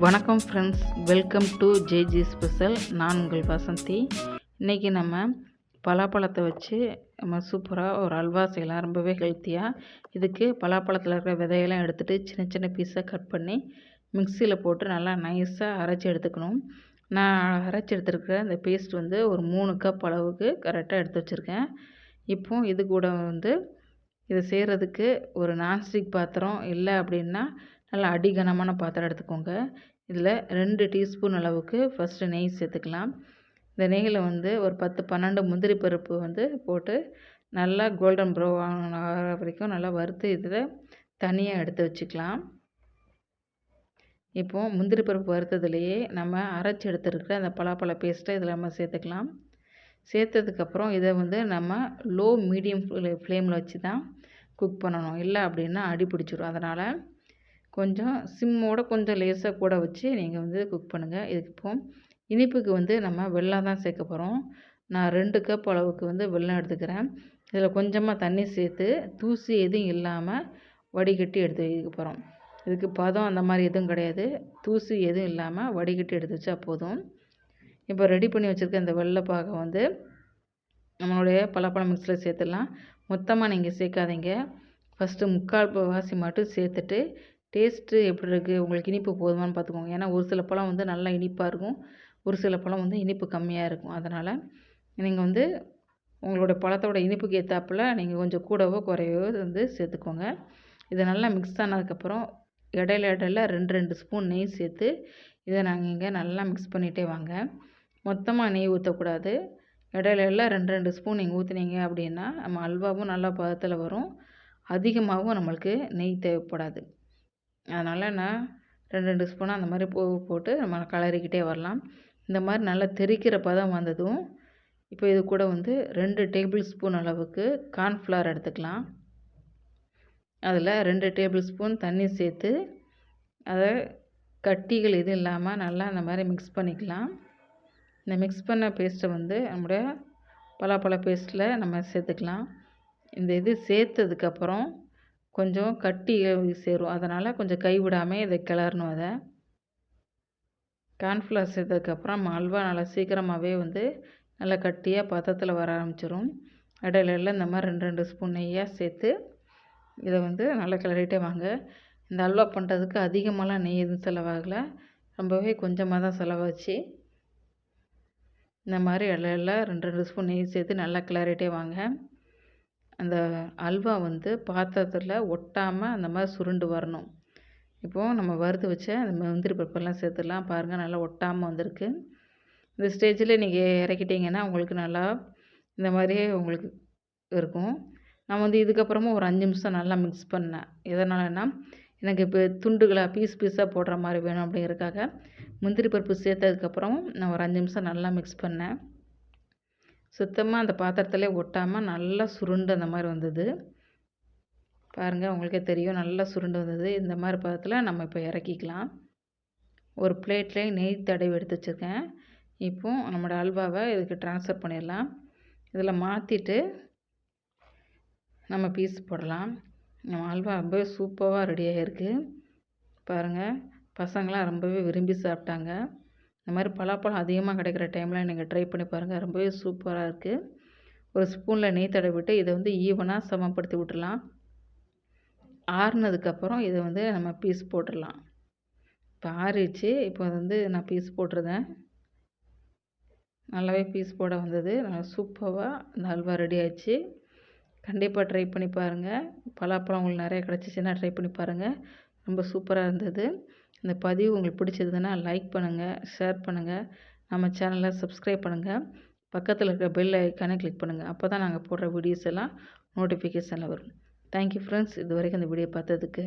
வணக்கம் friends welcome to JG special நான் உங்கள் வசந்தி. இன்றைக்கி நம்ம பலாப்பழத்தை வச்சு நம்ம சூப்பராக ஒரு அல்வா செய்யலாம். ரொம்பவே ஹெல்த்தியாக இதுக்கு பலாப்பழத்தில் இருக்கிற விதையெல்லாம் எடுத்துகிட்டு சின்ன சின்ன பீஸாக கட் பண்ணி மிக்சியில் போட்டு நல்லா நைஸாக அரைச்சி எடுத்துக்கணும். நான் அரைச்சி எடுத்துருக்கிற இந்த பேஸ்ட் வந்து ஒரு மூணு கப் அளவுக்கு கரெக்டாக எடுத்து வச்சுருக்கேன். இப்போது இது கூட வந்து இதை செய்கிறதுக்கு ஒரு நான்ஸ்டிக் பாத்திரம் இல்லை அப்படின்னா நல்லா அடிகனமான பாத்திரம் எடுத்துக்கோங்க. இதில் ரெண்டு டீஸ்பூன் அளவுக்கு ஃபஸ்ட்டு நெய் சேர்த்துக்கலாம். இந்த நெய்யில் வந்து ஒரு பத்து பன்னெண்டு முந்திரி பருப்பு வந்து போட்டு நல்லா கோல்டன் ப்ரௌன் ஆகிற வரைக்கும் நல்லா வறுத்து இதில் தனியாக எடுத்து வச்சுக்கலாம். இப்போது முந்திரி பருப்பு வறுத்ததுலேயே நம்ம அரைச்சி எடுத்துருக்கிற அந்த பலாப்பழ பேஸ்ட்டை இதில் நம்ம சேர்த்துக்கலாம். சேர்த்ததுக்கப்புறம் இதை வந்து நம்ம லோ மீடியம் ஃப்ளேமில் வச்சு தான் குக் பண்ணணும். இல்லை அப்படின்னா அடி பிடிச்சிரும். அதனால் கொஞ்சம் சிம்மோட கொஞ்சம் லேசாக கூட வச்சு நீங்கள் வந்து குக் பண்ணுங்கள் இதுக்கு இப்போ இனிப்புக்கு வந்து நம்ம வெள்ளம் தான் சேர்க்க போகிறோம் நான் ரெண்டு கப் அளவுக்கு வந்து வெள்ளம் எடுத்துக்கிறேன். இதில் கொஞ்சமாக தண்ணி சேர்த்து தூசி எதுவும் இல்லாமல் வடிகட்டி எடுத்து வைக்க போகிறோம் இதுக்கு பதம் அந்த மாதிரி எதுவும் கிடையாது. தூசி எதுவும் இல்லாமல் வடிகட்டி எடுத்து வச்சா போதும். இப்போ ரெடி பண்ணி வச்சுருக்க இந்த வெள்ளைப்பாகை வந்து நம்மளுடைய பலாப்பழம் மிக்ஸில் சேர்த்துடலாம். மொத்தமாக நீங்கள் சேர்க்காதீங்க. ஃபஸ்ட்டு முக்கால் வாசி மட்டும் சேர்த்துட்டு டேஸ்ட்டு எப்படி இருக்குது உங்களுக்கு இனிப்பு போதுமான்னு பார்த்துக்கோங்க. ஏன்னா ஒரு சில பழம் வந்து நல்லா இனிப்பாக இருக்கும். ஒரு சில பழம் வந்து இனிப்பு கம்மியாக இருக்கும். அதனால் நீங்கள் வந்து உங்களோட பழத்தோட இனிப்புக்கு ஏற்றாப்புல நீங்கள் கொஞ்சம் கூடவோ குறையவோ வந்து சேர்த்துக்கோங்க. இதை நல்லா மிக்ஸ் ஆனதுக்கப்புறம் இடையில இடையில ரெண்டு ரெண்டு ஸ்பூன் நெய் சேர்த்து இதை நாங்கள் இங்கே நல்லா மிக்ஸ் பண்ணிகிட்டே வாங்க. மொத்தமாக நெய் ஊற்றக்கூடாது இடையில எல்லாம் ரெண்டு ரெண்டு ஸ்பூன் நீங்கள் ஊற்றுனீங்க அப்படின்னா நம்ம அல்வாவும் நல்லா பதத்தில் வரும். அதிகமாகவும் நம்மளுக்கு நெய் தேவைப்படாது. அதனால் நான் ரெண்டு ரெண்டு ஸ்பூனாக அந்த மாதிரி பூ போட்டு நம்ம கலரிக்கிட்டே வரலாம். இந்த மாதிரி நல்லா தெறிக்கிற பதம் வந்ததும் இப்போ இது கூட வந்து ரெண்டு டேபிள் ஸ்பூன் அளவுக்கு கார்ன்ஃப்ளவர் எடுத்துக்கலாம். அதில் ரெண்டு டேபிள் ஸ்பூன் தண்ணி சேர்த்து அதை கட்டிகள் எதுவும் இல்லாமல் நல்லா அந்த மாதிரி மிக்ஸ் பண்ணிக்கலாம். இந்த மிக்ஸ் பண்ண பேஸ்ட்டை வந்து நம்முடைய பலாப்பழ பேஸ்ட்டில் நம்ம சேர்த்துக்கலாம். இந்த இது சேர்த்ததுக்கப்புறம் கொஞ்சம் கட்டி சேரும். அதனால் கொஞ்சம் கை விடாமல் இதை கிளறணும் அதை. கார்ன்ஃப்ளவர் சேர்த்ததுக்கப்புறம் அல்வா நல்லா சீக்கிரமாகவே வந்து நல்லா கட்டியாக பதத்தில் வர ஆரம்பிச்சிடும் இடையில இந்த மாதிரி ரெண்டு ரெண்டு ஸ்பூன் நெய்யாக சேர்த்து இதை வந்து நல்லா கிளறிட்டே வாங்க. இந்த அல்வா பண்ணுறதுக்கு அதிகமாகலாம் நெய் எதுவும் செலவாகலை. ரொம்பவே கொஞ்சமாக தான் செலவாச்சு. இந்த மாதிரி இடையில ரெண்டு ரெண்டு ஸ்பூன் நெய் சேர்த்து நல்லா கிளறிட்டே வாங்க. அந்த அல்வா வந்து பாத்திரத்தில் ஒட்டாமல் அந்த மாதிரி சுருண்டு வரணும். இப்போது நம்ம வறுத்து வச்ச அந்த முந்திரி பருப்பெல்லாம் சேர்த்துலாம் பாருங்கள் நல்லா ஒட்டாமல் வந்திருக்கு. இந்த ஸ்டேஜில் நீங்கள் இறக்கிட்டிங்கன்னா உங்களுக்கு நல்லா இந்த மாதிரியே உங்களுக்கு இருக்கும். நான் வந்து இதுக்கப்புறமும் ஒரு அஞ்சு நிமிஷம் நல்லா மிக்ஸ் பண்ணேன். எதனாலன்னா எனக்கு இப்போ துண்டுகளாக பீஸ் பீஸாக போடுற மாதிரி வேணும் அப்படிங்கிறதுக்காக முந்திரி பருப்பு சேர்த்ததுக்கப்புறம் நான் ஒரு அஞ்சு நிமிஷம் நல்லா மிக்ஸ் பண்ணேன். சுத்தமாக அந்த பாத்திரத்திலே ஒட்டாமல் நல்லா சுருண்டு அந்த மாதிரி வந்தது. பாருங்கள் உங்களுக்கே தெரியும் நல்லா சுருண்டு வந்தது. இந்த மாதிரி பதத்தில் நம்ம இப்போ இறக்கிக்கலாம். ஒரு பிளேட்லேயே நெய் தடவி எடுத்து வச்சுருக்கேன். இப்போ நம்மளோட அல்வாவை இதுக்கு ட்ரான்ஸ்ஃபர் பண்ணிடலாம். இதில் மாற்றிட்டு நம்ம பீஸ் போடலாம். நம்ம அல்வா ரொம்பவே சூப்பராக ரெடி இருக்குது பாருங்கள் பசங்களாம் ரொம்பவே விரும்பி சாப்பிட்டாங்க. இந்த மாதிரி பலாப்பழம் அதிகமாக கிடைக்கிற டைமில் நீங்கள் ட்ரை பண்ணி பாருங்கள் ரொம்பவே சூப்பராக இருக்குது ஒரு ஸ்பூனில் நெய் தடவிட்டு இதை வந்து ஈவனாக சமப்படுத்தி விட்டுடலாம் ஆறுனதுக்கப்புறம் இதை வந்து நம்ம பீஸ் போட்டுடலாம் இப்போ ஆறிடுச்சு. இப்போ வந்து நான் பீஸ் போட்டிருந்தேன். நல்லாவே பீஸ் போட வந்தது. நல்லா சூப்பராக இந்த அல்வா ரெடி ஆயிடுச்சு. கண்டிப்பாக ட்ரை பண்ணி பாருங்கள் பலாப்பழம் உங்களுக்கு நிறைய கிடச்சிச்சின்னா ட்ரை பண்ணி பாருங்கள் ரொம்ப சூப்பராக இருந்தது. இந்த பதிவு உங்களுக்கு பிடிச்சதுன்னா லைக் பண்ணுங்கள் ஷேர் பண்ணுங்கள் நம்ம சேனலை சப்ஸ்கிரைப் பண்ணுங்கள் பக்கத்தில் இருக்கிற பெல் ஐக்கானே கிளிக் பண்ணுங்கள் அப்போ தான் நாங்கள் போடுற வீடியோஸ் எல்லாம் நோட்டிஃபிகேஷனில் வரும். தேங்க்யூ ஃப்ரெண்ட்ஸ் இது வரைக்கும் இந்த வீடியோ பார்த்ததுக்கு